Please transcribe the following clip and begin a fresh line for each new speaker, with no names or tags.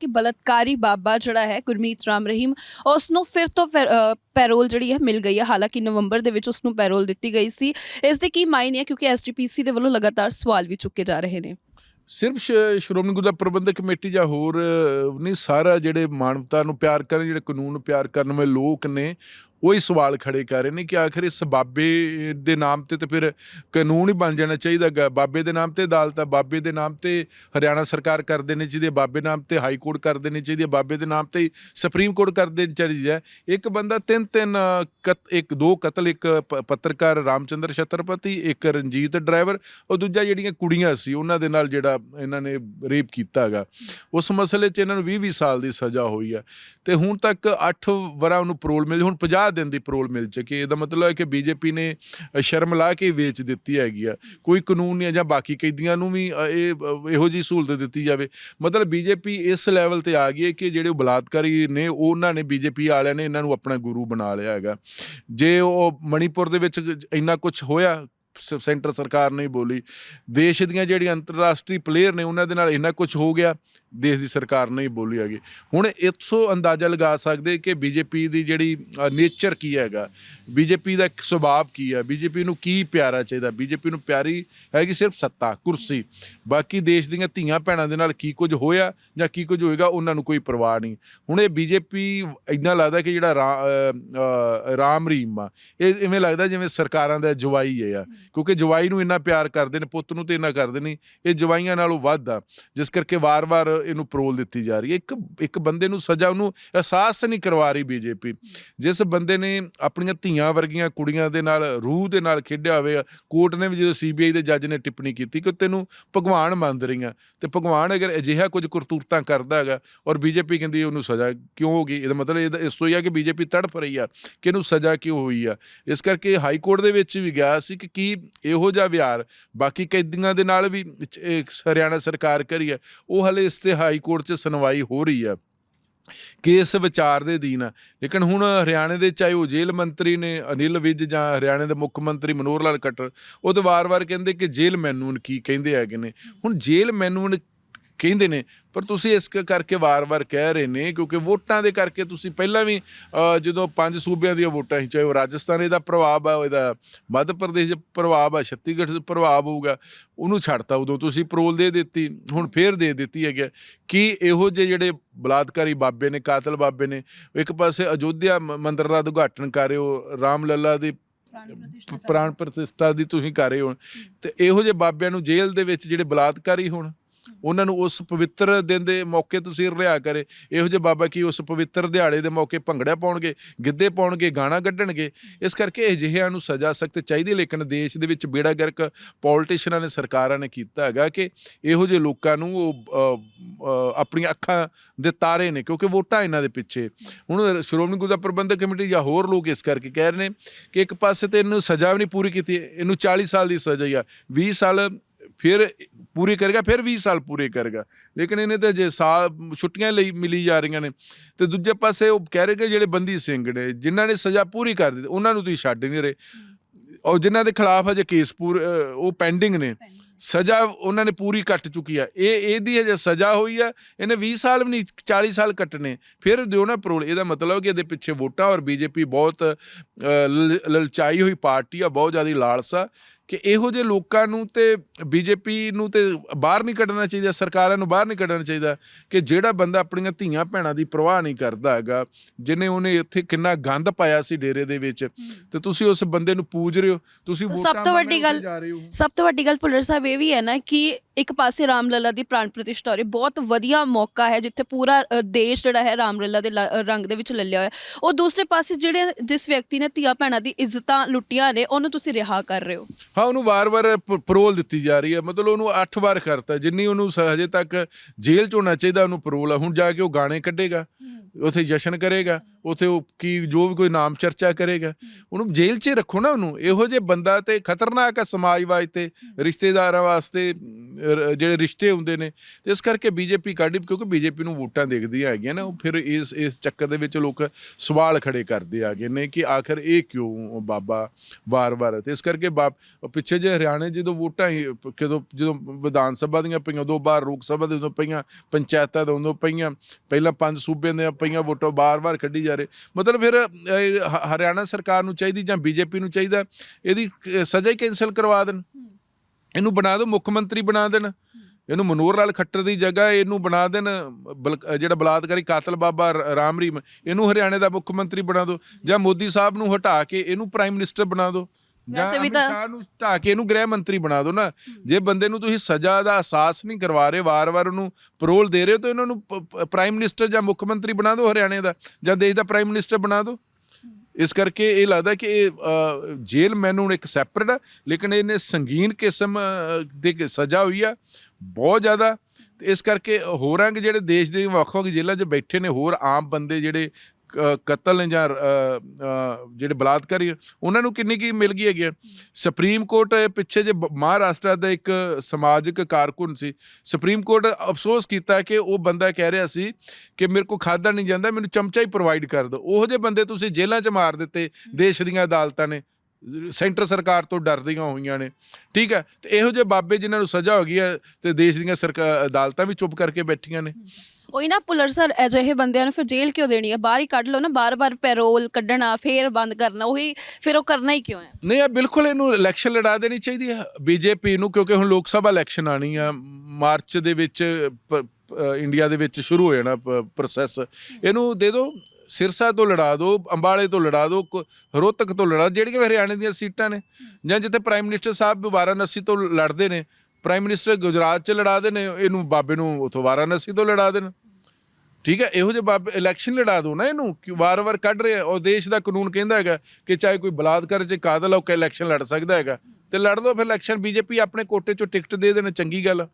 ਕਿ ਬਲਤਕਾਰੀ ਬਾਬਾ ਜਿਹੜਾ ਹੈ ਗੁਰਮੀਤ ਰਾਮ ਰਹੀਮ ਉਸ ਨੂੰ ਫਿਰ ਤੋਂ ਪੈਰੋਲ ਜਿਹੜੀ ਹੈ ਮਿਲ ਗਈ ਹੈ। ਹਾਲਾਂਕਿ ਨਵੰਬਰ ਦੇ ਵਿੱਚ ਉਸ ਨੂੰ ਪੈਰੋਲ ਦਿੱਤੀ ਗਈ ਸੀ। ਇਸ ਦੇ ਕੀ ਮਾਇਨੇ ਹੈ? ਕਿਉਂਕਿ ਐਸਜੀਪੀਸੀ ਦੇ ਵੱਲੋਂ ਲਗਾਤਾਰ ਸਵਾਲ ਵੀ ਚੁੱਕੇ ਜਾ ਰਹੇ ਨੇ।
ਸਿਰਫ ਸ਼੍ਰੋਮਣੀ ਗੁਰਦੁਆਰਾ ਪ੍ਰਬੰਧਕ ਕਮੇਟੀ ਜਾਂ ਹੋਰ ਅਹ, ਨਹੀਂ ਸਾਰਾ ਜਿਹੜੇ ਮਾਨਵਤਾ ਨੂੰ ਪਿਆਰ ਕਰਨ ਜਿਹੜੇ ਕਾਨੂੰਨ ਪਿਆਰ ਕਰਨ ਵਾਲੇ ਲੋਕ ਨੇ ਉਹ ਹੀ ਸਵਾਲ ਖੜੇ ਕਰ ਰਹੇ ਨੇ ਕਿ ਆਖਰ ਇਸ ਬਾਬੇ ਦੇ ਨਾਮ ਤੇ ਤੇ ਫਿਰ ਕਾਨੂੰਨ ਹੀ ਬਣ ਜਾਣਾ ਚਾਹੀਦਾ ਗਾ। ਬਾਬੇ ਦੇ ਨਾਮ ਤੇ ਅਦਾਲਤ ਆ, ਬਾਬੇ ਦੇ ਨਾਮ ਤੇ ਹਰਿਆਣਾ ਸਰਕਾਰ ਕਰ ਦੇਣੀ ਚਾਹੀਦੀ ਹੈ ਬਾਬੇ ਨਾਮ ਤੇ ਹਾਈ ਕੋਰਟ ਕਰ ਦੇਣੀ ਚਾਹੀਦੀ ਹੈ ਬਾਬੇ ਦੇ ਨਾਮ ਤੇ ਹੀ ਸੁਪਰੀਮ ਕੋਰਟ ਕਰ ਦੇਣੀ ਚਾਹੀਦੀ ਹੈ। ਇੱਕ ਬੰਦਾ ਤਿੰਨ ਤਿੰਨ ਕਤ, ਇੱਕ ਦੋ ਕਤਲ, ਇੱਕ ਪ- ਪੱਤਰਕਾਰ ਰਾਮਚੰਦਰ ਛਤਰਪਤੀ, ਇੱਕ ਰਣਜੀਤ ਡਰਾਈਵਰ, ਉਹ ਦੂਜਾ ਜਿਹੜੀਆਂ ਕੁੜੀਆਂ ਸੀ, ਉਹਨਾਂ ਦੇ ਨਾਲ ਜਿਹੜਾ ਇਹਨਾਂ ਨੇ ਰੇਪ ਕੀਤਾ ਹੈਗਾ ਉਸ ਮਸਲੇ 'ਚ ਇਹਨਾਂ ਨੂੰ 20 20 ਸਾਲ ਦੀ ਸਜ਼ਾ ਹੋਈ ਹੈ ਤੇ ਹੁਣ ਤੱਕ 8 ਵਰਾਂ ਉਹਨੂੰ ਪਰੋਲ ਮਿਲ ਹੁਣ 50 ਦਿਨ ਦੀ ਪਰੋਲ ਮਿਲ ਚੁੱਕੀ ਇਹਦਾ ਮਤਲਬ ਹੈ ਕਿ ਬੀਜੇਪੀ ਨੇ ਸ਼ਰਮ ਲਾ ਕੇ ਵੇਚ ਦਿੱਤੀ ਹੈਗੀ ਆ। ਕੋਈ ਕਾਨੂੰਨ ਨਹੀਂ ਜਾਂ ਬਾਕੀ ਕੈਦੀਆਂ ਨੂੰ ਵੀ ਇਹ ਇਹੋ ਜੀ ਸਹੂਲਤ ਦਿੱਤੀ ਜਾਵੇ। ਮਤਲਬ ਬੀਜੇਪੀ ਇਸ ਲੈਵਲ ਤੇ ਆ ਗਈ ਹੈ ਕਿ ਜਿਹੜੇ ਬਲਾਤਕਾਰੀ ਨੇ, ਉਹਨਾਂ ਨੇ ਬੀਜੇਪੀ ਵਾਲਿਆਂ ਨੇ ਇਹਨਾਂ ਨੂੰ ਆਪਣਾ ਗੁਰੂ ਬਣਾ ਲਿਆ ਹੈਗਾ। ਜੇ ਉਹ ਮਣੀਪੁਰ ਦੇ ਵਿੱਚ ਇੰਨਾ ਕੁਝ ਹੋਇਆ, ਸ- ਸੈਂਟਰ ਸਰਕਾਰ ਨਹੀਂ ਬੋਲੀ, ਦੇਸ਼ ਦੀਆਂ ਜਿਹੜੀਆਂ ਅੰਤਰਰਾਸ਼ਟਰੀ ਪਲੇਅਰ ਨੇ, ਉਹਨਾਂ ਦੇ ਨਾਲ ਇੰਨਾ ਕੁਝ ਹੋ ਗਿਆ ਦੇਸ਼ ਦੀ ਸਰਕਾਰ ਨਹੀਂ ਬੋਲੀ ਹੈਗੀ। ਹੁਣ ਇਥੋਂ ਅੰਦਾਜ਼ਾ ਲਗਾ ਸਕਦੇ ਕਿ ਬੀਜੇਪੀ ਦੀ ਜਿਹੜੀ ਨੇਚਰ ਕੀ ਹੈਗਾ? ਬੀਜੇਪੀ ਦਾ ਇੱਕ ਸੁਭਾਅ ਕੀ ਹੈ? ਬੀਜੇਪੀ ਨੂੰ ਕੀ ਪਿਆਰਾ ਚਾਹੀਦਾ? ਬੀਜੇਪੀ ਨੂੰ ਪਿਆਰੀ ਹੈਗੀ ਸਿਰਫ ਸੱਤਾ, ਕੁਰਸੀ। ਬਾਕੀ ਦੇਸ਼ ਦੀਆਂ ਧੀਆਂ ਭੈਣਾਂ ਦੇ ਨਾਲ ਕੀ ਕੁਝ ਹੋਇਆ ਜਾਂ ਕੀ ਕੁਝ ਹੋਏਗਾ, ਉਹਨਾਂ ਨੂੰ ਕੋਈ ਪਰਵਾਹ ਨਹੀਂ। ਹੁਣ ਇਹ ਬੀਜੇਪੀ ਇਦਾਂ ਲੱਗਦਾ ਕਿ ਜਿਹੜਾ ਰਾ- ਰਾਮ ਰਹੀਮ ਆ, ਇਹ ਇਵੇਂ ਲੱਗਦਾ ਜਿਵੇਂ ਸਰਕਾਰਾਂ ਦਾ ਜਵਾਈ ਹੈ ਆ ਕਿਉਂਕਿ ਜਵਾਈ ਨੂੰ ਇੰਨਾ ਪਿਆਰ ਕਰਦੇ ਨੇ, ਪੁੱਤ ਨੂੰ ਤੇ ਇੰਨਾ ਕਰਦੇ ਨਹੀਂ ਇਹ ਜਵਾਈਆਂ ਨਾਲੋਂ ਵੱਧ ਆ। ਜਿਸ ਕਰਕੇ ਵਾਰ-ਵਾਰ ਇਹਨੂੰ ਪਰੋਲ ਦਿੱਤੀ ਜਾ ਰਹੀ ਹੈ। ਇੱਕ ਇੱਕ ਬੰਦੇ ਨੂੰ ਸਜ਼ਾ ਉਹਨੂੰ ਅਹਿਸਾਸ ਨਹੀਂ ਕਰਵਾ ਰਹੀ ਬੀਜੇਪੀ ਜਿਸ ਬੰਦੇ ਨੇ ਆਪਣੀਆਂ ਧੀਆਂ ਵਰਗੀਆਂ ਕੁੜੀਆਂ ਦੇ ਨਾਲ, ਰੂਹ ਦੇ ਨਾਲ ਖੇਡਿਆ ਹੋਵੇ, ਕੋਰਟ ਨੇ ਵੀ ਜਦੋਂ ਸੀਬੀਆਈ ਦੇ ਜੱਜ ਨੇ ਟਿੱਪਣੀ ਕੀਤੀ ਕਿ ਤੈਨੂੰ ਭਗਵਾਨ ਮੰਨ ਰਹੀਆਂ। ਤੇ ਭਗਵਾਨ ਅਗਰ ਅਜਿਹਾ ਕੁਝ ਕਰਤੂਤਾਂ ਕਰਦਾ ਹੈਗਾ ਔਰ ਬੀਜੇਪੀ ਕਹਿੰਦੀ ਉਹਨੂੰ ਸਜ਼ਾ ਕਿਉਂ ਹੋਗੀ ਇਹਦਾ ਮਤਲਬ ਇਹਦਾ ਇਸ ਤੋਂ ਹੀ ਆ ਕਿ ਬੀਜੇਪੀ ਤੜਫ ਰਹੀ ਆ ਕਿ ਇਹਨੂੰ ਸਜ਼ਾ ਕਿਉਂ ਹੋਈ ਆ। ਇਸ ਕਰਕੇ ਹਾਈ ਕੋਰਟ ਦੇ ਵਿੱਚ ਵੀ ਗਿਆ ਸੀ ਕਿ ਕੀ ਇਹੋ ਜਿਹਾ ਵਿਹਾਰ ਬਾਕੀ ਕੈਦੀਆਂ ਦੇ ਨਾਲ ਵੀ ਹਰਿਆਣਾ ਸਰਕਾਰ ਕਰੀ ਹੈ ਉਹ ਹਲੇ ਇਸ ਤੇ ਹਾਈ ਕੋਰਟ 'ਚ ਸੁਣਵਾਈ ਹੋ ਰਹੀ ਹੈ। ਕੇਸ ਵਿਚਾਰ ਦੇ ਅਧੀਨ ਆ ਲੇਕਿਨ ਹੁਣ ਹਰਿਆਣੇ ਦੇ ਚਾਹੇ ਉਹ ਜੇਲ੍ਹ ਮੰਤਰੀ ਨੇ ਅਨਿਲ ਵਿਜ ਜਾਂ ਹਰਿਆਣੇ ਦੇ ਮੁੱਖ ਮੰਤਰੀ ਮਨੋਹਰ ਲਾਲ ਖੱਟਰ, ਉਹ ਤਾਂ ਵਾਰ-ਵਾਰ ਕਹਿੰਦੇ ਕਿ ਜੇਲ੍ਹ ਮੈਨੂਨ ਕੀ ਕਹਿੰਦੇ ਹੈਗੇ ਨੇ। ਹੁਣ ਜੇਲ੍ਹ ਮੈਨੂਨ ਕਹਿੰਦੇ ਨੇ ਪਰ ਤੁਸੀਂ ਇਸ ਕਰਕੇ ਵਾਰ-ਵਾਰ ਕਹਿ ਰਹੇ ਨੇ ਕਿਉਂਕਿ ਵੋਟਾਂ ਦੇ ਕਰਕੇ ਤੁਸੀਂ ਪਹਿਲਾਂ ਵੀ ਜਦੋਂ ਪੰਜ ਸੂਬਿਆਂ ਦੀਆਂ ਵੋਟਾਂ ਸੀ ਚਾਹੇ ਉਹ ਰਾਜਸਥਾਨ ਇਹਦਾ ਪ੍ਰਭਾਵ ਆ ਇਹਦਾ ਮੱਧ ਪ੍ਰਦੇਸ਼ ਪ੍ਰਭਾਵ ਆ ਛੱਤੀਸਗੜ੍ਹ 'ਚ ਪ੍ਰਭਾਵ ਹੋਊਗਾ ਉਹਨੂੰ ਛੱਡਤਾ ਉਦੋਂ ਤੁਸੀਂ ਪਰੋਲ ਦੇ ਦਿੱਤੀ ਹੁਣ ਫੇਰ ਦੇ ਦਿੱਤੀ ਹੈਗੀ ਕਿ ਇਹੋ ਜਿਹੇ ਜਿਹੜੇ ਬਲਾਤਕਾਰੀ ਬਾਬੇ ਨੇ ਕਾਤਲ ਬਾਬੇ ਨੇ ਇੱਕ ਪਾਸੇ ਅਯੋਧਿਆ ਮੰਦਿਰ ਦਾ ਉਦਘਾਟਨ ਕਰ ਰਹੇ ਹੋ ਰਾਮ ਲੱਲਾ ਦੀ ਪ੍ਰਾਣ ਪ੍ਰਤਿਸ਼ਠਾ ਦੀ ਤੁਸੀਂ ਕਰ ਰਹੇ ਹੋ ਤੇ ਇਹੋ ਜਿਹੇ ਬਾਬਿਆਂ ਨੂੰ ਜੇਲ੍ਹ ਦੇ ਵਿੱਚ ਜਿਹੜੇ ਬਲਾਤਕਾਰੀ ਹੋਣ ਉਹਨਾਂ ਨੂੰ ਉਸ ਪਵਿੱਤਰ ਦਿਨ ਦੇ ਮੌਕੇ ਤੁਸੀਂ ਰਿਹਾ ਕਰੇ। ਇਹੋ ਜਿਹੇ ਬਾਬਾ ਕੀ ਉਸ ਪਵਿੱਤਰ ਦਿਹਾੜੇ ਦੇ ਮੌਕੇ ਭੰਗੜਾ ਪਾਉਣਗੇ, ਗਿੱਧੇ ਪਾਉਣਗੇ, ਗਾਣਾ ਕੱਢਣਗੇ। ਇਸ ਕਰਕੇ ਅਜਿਹਿਆਂ ਨੂੰ ਸਜ਼ਾ ਸਖਤ ਚਾਹੀਦੀ ਲੇਕਿਨ ਦੇਸ਼ ਦੇ ਵਿੱਚ ਬੇੜਾ ਗਰਕ ਪੋਲਿਟਿਸ਼ੀਅਨਾਂ ਨੇ, ਸਰਕਾਰਾਂ ਨੇ ਕੀਤਾ ਹੈਗਾ ਕਿ ਇਹੋ ਜਿਹੇ ਲੋਕਾਂ ਨੂੰ ਉਹ ਆਪਣੀਆਂ ਅੱਖਾਂ ਦੇ ਤਾਰੇ ਨੇ, ਕਿਉਂਕਿ ਵੋਟਾਂ ਇਹਨਾਂ ਦੇ ਪਿੱਛੇ। ਹੁਣ ਸ਼੍ਰੋਮਣੀ ਗੁਰਦੁਆਰਾ ਪ੍ਰਬੰਧਕ ਕਮੇਟੀ ਜਾਂ ਹੋਰ ਲੋਕ ਇਸ ਕਰਕੇ ਕਹਿ ਰਹੇ ਨੇ ਕਿ ਇੱਕ ਪਾਸੇ ਤੇ ਇਹਨੂੰ ਸਜ਼ਾ ਵੀ ਨਹੀਂ ਪੂਰੀ ਕੀਤੀ, ਇਹਨੂੰ 40 ਸਾਲ ਦੀ ਸਜ਼ਾ ਹੀ ਆ। 20 ਸਾਲ ਫਿਰ ਪੂਰੀ ਕਰੇਗਾ ਫਿਰ 20 ਸਾਲ ਪੂਰੇ ਕਰੇਗਾ। ਲੇਕਿਨ ਇਹਨੇ ਤੇ ਜੇ ਸਾਲ ਛੁੱਟੀਆਂ ਲਈ ਮਿਲੀ ਜਾ ਰਹੀਆਂ ਨੇ। ਤੇ ਦੂਜੇ ਪਾਸੇ ਉਹ ਕਹਿ ਰਹੇ ਕਿ ਜਿਹੜੇ ਬੰਦੀ ਸਿੰਘ ਨੇ ਜਿਨ੍ਹਾਂ ਨੇ ਸਜ਼ਾ ਪੂਰੀ ਕਰ ਦਿੱਤੀ ਉਹਨਾਂ ਨੂੰ ਤੁਸੀਂ ਛੱਡ ਨਹੀਂ ਰਹੇ। ਔਰ ਜਿਨ੍ਹਾਂ ਦੇ ਖਿਲਾਫ ਅਜੇ ਕੇਸ ਪੂਰ ਉਹ ਪੈਂਡਿੰਗ ਨੇ ਸਜ਼ਾ ਉਹਨਾਂ ਨੇ ਪੂਰੀ ਕੱਟ ਚੁੱਕੀ ਆ। ਇਹ ਇਹਦੀ ਅਜੇ ਸਜ਼ਾ ਹੋਈ ਆ ਇਹਨੇ 20 ਸਾਲ ਵੀ ਨਹੀਂ 40 ਸਾਲ ਕੱਟਨੇ ਫਿਰ ਦਿਓ ਨਾ ਪਰੋਲ ਇਹਦਾ ਮਤਲਬ ਕਿ ਇਹਦੇ ਪਿੱਛੇ ਵੋਟਾਂ ਔਰ ਬੀਜੇਪੀ ਬਹੁਤ ਅ, ਲਲਚਾਈ ਹੋਈ ਪਾਰਟੀ ਆ ਬਹੁਤ ਜ਼ਿਆਦਾ ਲਾਲਸਾ। ਕਿ ਇਹੋ ਜਿਹੇ ਲੋਕਾਂ ਨੂੰ ਤੇ ਬੀਜੇਪੀ ਨੂੰ ਤੇ ਬਾਹਰ ਨਹੀਂ ਕੱਢਣਾ ਚਾਹੀਦਾ ਸਰਕਾਰਾਂ ਨੂੰ ਬਾਹਰ ਨਹੀਂ ਕੱਢਣਾ ਚਾਹੀਦਾ ਕਿ ਜਿਹੜਾ ਬੰਦਾ ਆਪਣੀਆਂ ਧੀਆਂ ਭੈਣਾਂ ਦੀ ਪਰਵਾਹ ਨਹੀਂ ਕਰਦਾ ਹੈਗਾ ਜਿਨੇ ਉਹਨੇ ਇੱਥੇ ਕਿੰਨਾ ਗੰਦ ਪਾਇਆ ਸੀ ਡੇਰੇ ਦੇ ਵਿੱਚ ਤੇ ਤੁਸੀਂ ਉਸ ਬੰਦੇ ਨੂੰ ਪੂਜ ਰਹੇ ਹੋ ਤੁਸੀਂ
ਸਭ ਤੋਂ ਵੱਡੀ ਗੱਲ- ਸਭ ਤੋਂ ਵੱਡੀ ਗੱਲ ਭੁੱਲਰ ਸਾਹਿਬ ਇਹ ਵੀ ਹੈ ਨਾ ਕਿ ਇੱਕ ਪਾਸੇ ਰਾਮਲਲਾ ਦੀ ਪ੍ਰਾਣ ਪ੍ਰਤਿਸ਼ਠਾ ਹੋ ਰਹੀ ਬਹੁਤ ਵਧੀਆ ਮੌਕਾ ਹੈ ਜਿੱਥੇ ਪੂਰਾ ਅ, ਦੇਸ਼ ਜਿਹੜਾ ਹੈ ਰਾਮਲਲਾ ਦੇ ਲ- ਰੰਗ ਦੇ ਵਿੱਚ ਲੱਲਿਆ ਹੋਇਆ। ਹੈ। ਉਹ ਦੂਸਰੇ ਪਾਸੇ ਜਿਹੜੇ ਜਿਸ ਵਿਅਕਤੀ ਨੇ ਧੀਆ ਭੈਣਾਂ ਦੀ ਇੱਜ਼ਤਾਂ ਲੁੱਟੀਆਂ ਨੇ ਉਹਨੂੰ ਤੁਸੀਂ ਰਿਹਾ ਕਰ ਰਹੇ ਹੋ।
ਹਾਂ ਉਹਨੂੰ ਵਾਰ-ਵਾਰ ਪ- ਪਰੋਲ ਦਿੱਤੀ ਜਾ ਰਹੀ ਹੈ। ਮਤਲਬ ਉਹਨੂੰ 8 ਵਾਰ ਕਰਤਾ ਜਿੰਨੀ ਉਹਨੂੰ ਸ- ਹਜੇ ਤੱਕ ਜੇਲ੍ਹ ਚ ਹੋਣਾ ਚਾਹੀਦਾ ਉਹਨੂੰ ਪਰੋਲ ਆ। ਹੁਣ ਜਾ ਕੇ ਉਹ ਗਾਣੇ ਕੱਢੇਗਾ। ਉੱਥੇ ਜਸ਼ਨ ਕਰੇਗਾ, ਉੱਥੇ ਉਹ ਕੀ, ਜੋ ਵੀ ਕੋਈ ਨਾਮ ਚਰਚਾ ਕਰੇਗਾ, ਉਹਨੂੰ ਜੇਲ੍ਹ 'ਚ ਰੱਖੋ ਨਾ ਉਹਨੂੰ। ਇਹੋ ਜਿਹੇ ਬੰਦਾ ਤੇ ਖਤਰਨਾਕ ਹੈ ਸਮਾਜ ਵਾਸਤੇ, ਰਿਸ਼ਤੇਦਾਰਾਂ ਵਾਸਤੇ ਜਿਹੜੇ ਰਿਸ਼ਤੇ ਹੁੰਦੇ ਨੇ। ਤੇ ਇਸ ਕਰਕੇ ਬੀਜੇਪੀ ਕਾਢੀ, ਕਿਉਂਕਿ ਬੀਜੇਪੀ ਨੂੰ ਵੋਟਾਂ ਦੇਖਦੀਆਂ ਹੈਗੀਆਂ ਨਾ, ਉਹ ਫਿਰ ਇਸ ਇਸ ਚੱਕਰ ਦੇ ਵਿੱਚ ਲੋਕ ਸਵਾਲ ਖੜੇ ਕਰਦੇ ਆਗੇ ਨੇ ਕਿ ਆਖਰ ਇਹ ਕਿਉਂ ਬਾਬਾ ਵਾਰ-ਵਾਰ? ਤੇ ਇਸ ਕਰਕੇ ਬਾਬ ਪਿੱਛੇ ਜੇ ਹਰਿਆਣੇ ਜਦੋਂ ਵੋਟਾਂ ਹੀ, ਕਦੋਂ, ਜਦੋਂ ਵਿਧਾਨ ਸਭਾ ਦੀਆਂ ਪਈਆਂ, ਉਦੋਂ ਬਾਹਰ ਲੋਕ ਸਭਾ ਦੇ ਉਦੋਂ ਪਈਆਂ, ਪੰਚਾਇਤਾਂ ਦੇ ਉਦੋਂ ਪਈਆਂ, ਪਹਿਲਾਂ ਪੰਜ ਸੂਬਿਆਂ ਦੀਆਂ ਪਈਆਂ ਵੋਟਾਂ ਬਾਰ-ਬਾਰ ਕੱਢੀ ਜਾ ਰਹੇ। ਮਤਲਬ ਫਿਰ ਹਰਿਆਣਾ ਸਰਕਾਰ ਨੂੰ ਚਾਹੀਦੀ ਜਾਂ ਬੀਜੇਪੀ ਨੂੰ ਚਾਹੀਦਾ ਇਹਦੀ ਸਜ਼ਾ ਹੀ ਕੈਨਸਲ ਕਰਵਾ ਦੇਣ। ਇਹਨੂੰ ਬਣਾ ਦਿਓ ਮੁੱਖ ਮੰਤਰੀ ਬਣਾ ਦੇਣ। ਇਹਨੂੰ ਮਨੂਰ ਲਾਲ ਖੱਟਰ ਦੀ ਜਗ੍ਹਾ ਇਹਨੂੰ ਬਣਾ ਦੇਣ। ਜਿਹੜਾ ਬਲਾਤਕਾਰੀ ਕਾਤਲ ਬਾਬਾ ਰ- ਰਾਮ ਰੀਮ ਇਹਨੂੰ ਹਰਿਆਣੇ ਦਾ ਮੁੱਖ ਮੰਤਰੀ ਬਣਾ ਦਿਓ ਜਾਂ ਮੋਦੀ ਸਾਹਿਬ ਨੂੰ ਹਟਾ ਕੇ ਇਹਨੂੰ ਪ੍ਰਾਈਮ ਮਿਨਿਸਟਰ ਬਣਾ ਦਿਓ
ਵੈਸੇ ਵੀ ਤਾਂ-
ਨੂੰ ਹਟਾ ਕੇ ਇਹਨੂੰ ਗ੍ਰਹਿ ਮੰਤਰੀ ਬਣਾ ਦਿਓ ਨਾ। ਜੇ ਬੰਦੇ ਨੂੰ ਤੁਸੀਂ ਸਜ਼ਾ ਦਾ ਅਹਿਸਾਸ ਨਹੀਂ ਕਰਵਾ ਰਹੇ ਵਾਰ-ਵਾਰ ਉਹਨੂੰ ਪਰੋਲ ਦੇ ਰਹੇ ਹੋ ਤਾਂ ਇਹਨਾਂ ਨੂੰ ਪ੍ਰਾਈਮ ਮਿਨਿਸਟਰ ਜਾਂ ਮੁੱਖ ਮੰਤਰੀ ਬਣਾ ਦਿਓ ਹਰਿਆਣੇ ਦਾ ਜਾਂ ਦੇਸ਼ ਦਾ ਪ੍ਰਾਈਮ ਮਿਨਿਸਟਰ ਬਣਾ ਦਿਓ। ਇਸ ਕਰਕੇ ਇਹ ਲੱਗਦਾ ਕਿ ਇਹ ਜੇਲ੍ਹ ਮੈਨੂੰ ਇੱਕ ਸੈਪਰੇਟ ਆ ਲੇਕਿਨ ਇਹਨੇ ਸੰਗੀਨ ਕਿਸਮ ਦੀ ਸਜ਼ਾ ਹੋਈ ਆ ਬਹੁਤ ਜ਼ਿਆਦਾ। ਤੇ ਇਸ ਕਰਕੇ ਹੋਰਾਂ ਕਿ ਜਿਹੜੇ ਦੇਸ਼ ਦੇ ਵੱਖ-ਵੱਖ ਜੇਲ੍ਹਾਂ 'ਚ ਬੈਠੇ ਨੇ ਹੋਰ ਆਮ ਬੰਦੇ ਜਿਹੜੇ ਕਤਲ ਨੇ ਜਾਂ ਜਿਹੜੇ ਬਲਾਤਕਾਰੀ, ਉਹਨਾਂ ਨੂੰ ਕਿੰਨੀ ਕੀ ਮਿਲ ਗਈ ਹੈਗੀ ਸੁਪਰੀਮ ਕੋਰਟ ਪਿੱਛੇ ਜੇ ਬ- ਮਹਾਰਾਸ਼ਟਰ ਦਾ ਇੱਕ ਸਮਾਜਿਕ ਕਾਰਕੁਨ ਸੀ ਸੁਪਰੀਮ ਕੋਰਟ ਅਫਸੋਸ ਕੀਤਾ ਕਿ ਉਹ ਬੰਦਾ ਕਹਿ ਰਿਹਾ ਸੀ ਕਿ ਮੇਰੇ ਕੋ ਖਾਦਾ ਨਹੀਂ ਜਾਂਦਾ, ਮੈਨੂੰ ਚਮਚਾ ਹੀ ਪ੍ਰੋਵਾਈਡ ਕਰ ਦਿਓ। ਉਹੋ ਜਿਹੇ ਬੰਦੇ ਤੁਸੀਂ ਜੇਲ੍ਹਾਂ 'ਚ ਮਾਰ ਦਿੱਤੇ, ਦੇਸ਼ ਦੀਆਂ ਅਦਾਲਤਾਂ ਨੇ, ਸੈਂਟਰ ਸਰਕਾਰ ਤੋਂ ਡਰਦੀਆਂ ਹੋਈਆਂ ਨੇ। ਠੀਕ ਹੈ? ਤੇ ਇਹੋ ਜਿਹੇ ਬਾਬੇ ਜਿਨ੍ਹਾਂ ਨੂੰ ਸਜ਼ਾ ਹੋ ਗਈ ਹੈ, ਤੇ ਦੇਸ਼ ਦੀਆਂ ਸਰਕਾਰ ਅਦਾਲਤਾਂ ਵੀ ਚੁੱਪ ਕਰਕੇ ਬੈਠੀਆਂ ਨੇ।
ਉਹੀ ਨਾ ਪੁਲਰ ਸਰ ਅਜਿਹੇ ਬੰਦਿਆਂ ਨੂੰ ਫਿਰ ਜੇਲ੍ਹ ਕਿਉਂ ਦੇਣੀ ਹੈ ਬਾਹਰ ਹੀ ਕੱਢ ਲਓ ਨਾ, ਬਾਰ-ਬਾਰ ਪੈਰੋਲ ਕੱਢਣਾ, ਫੇਰ ਬੰਦ ਕਰਨਾ, ਉਹੀ ਫਿਰ ਉਹ ਕਰਨਾ ਹੀ ਕਿਉਂ ਹੈ
ਨਹੀਂ ਆ ਬਿਲਕੁਲ ਇਹਨੂੰ ਇਲੈਕਸ਼ਨ ਲੜਾ ਦੇਣੀ ਚਾਹੀਦੀ ਹੈ ਬੀਜੇਪੀ ਨੂੰ, ਕਿਉਂਕਿ ਹੁਣ ਲੋਕ ਸਭਾ ਇਲੈਕਸ਼ਨ ਆਣੀ ਆ, ਮਾਰਚ ਦੇ ਵਿੱਚ ਇੰਡੀਆ ਦੇ ਵਿੱਚ ਸ਼ੁਰੂ ਹੋ ਜਾਣਾ ਪ੍ਰੋਸੈਸ ਇਹਨੂੰ ਦੇ ਦਿਓ ਸਿਰਸਾ ਤੋਂ ਲੜਾ ਦਿਓ ਅੰਬਾਲੇ ਤੋਂ ਲੜਾ ਦਿਓ ਰੋਹਤਕ ਤੋਂ ਲੜਾ ਜਿਹੜੀਆਂ ਵੀ ਹਰਿਆਣੇ ਦੀਆਂ ਸੀਟਾਂ ਨੇ, ਜਾਂ ਜਿੱਥੇ ਪ੍ਰਾਈਮ ਮਿਨਿਸਟਰ ਸਾਹਿਬ ਵਾਰਾਣਸੀ ਤੋਂ ਲੜਦੇ ਨੇ ਪ੍ਰਾਈਮ ਮਿਨਿਸਟਰ ਗੁਜਰਾਤ 'ਚ ਲੜਾਦੇ ਨੇ ਇਹਨੂੰ ਬਾਬੇ ਨੂੰ ਉਥੋਂ ਵਾਰਾਣਸੀ ਤੋਂ ਲੜਾ ਦੇਣ। ਠੀਕ ਹੈ, ਇਹੋ ਜਿਹੇ ਬਾਬੇ ਇਲੈਕਸ਼ਨ ਲੜਾ ਦੋ ਨਾ ਇਹਨੂੰ, ਕਿ ਵਾਰ-ਵਾਰ ਕੱਢ ਰਹੇ ਔਰ ਦੇਸ਼ ਦਾ ਕਾਨੂੰਨ ਕਹਿੰਦਾ ਹੈਗਾ ਕਿ ਚਾਹੇ ਕੋਈ ਬਲਾਤਕਾਰ ਚ ਕਾਤਲ ਹੋ ਕੇ ਇਲੈਕਸ਼ਨ ਲੜ ਸਕਦਾ ਹੈਗਾ। ਤੇ ਲੜ ਦੋ ਫਿਰ ਇਲੈਕਸ਼ਨ ਬੀਜੇਪੀ ਆਪਣੇ ਕੋਟੇ ਚੋਂ ਟਿਕਟ ਦੇ ਦੇਣ, ਚੰਗੀ ਗੱਲ